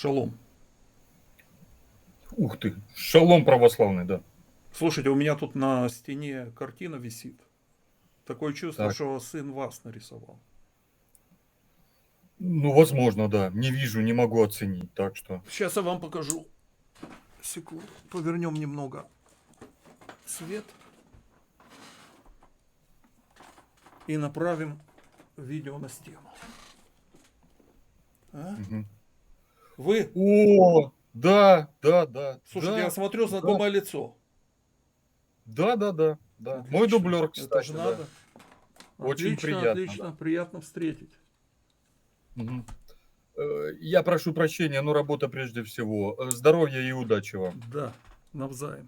Шалом. Ух ты, шалом православный, да. Слушайте, у меня тут на стене картина висит. Такое чувство, Так. что сын вас нарисовал. Ну, возможно, да. Не вижу, не могу оценить, так что... Сейчас я вам покажу. Секунду. Повернем немного свет. И направим видео на стену. А? Мгм. Вы? О, да, да, да. Слушайте, да, я смотрю знакомое лицо. Да, да, да, да. Отлично. Мой дублер, Это кстати, же да. надо. Очень Отлично, приятно, Отлично, приятно встретить. Э, Я прошу прощения, но работа прежде всего. Э, Здоровья и удачи вам. Да, навзаим.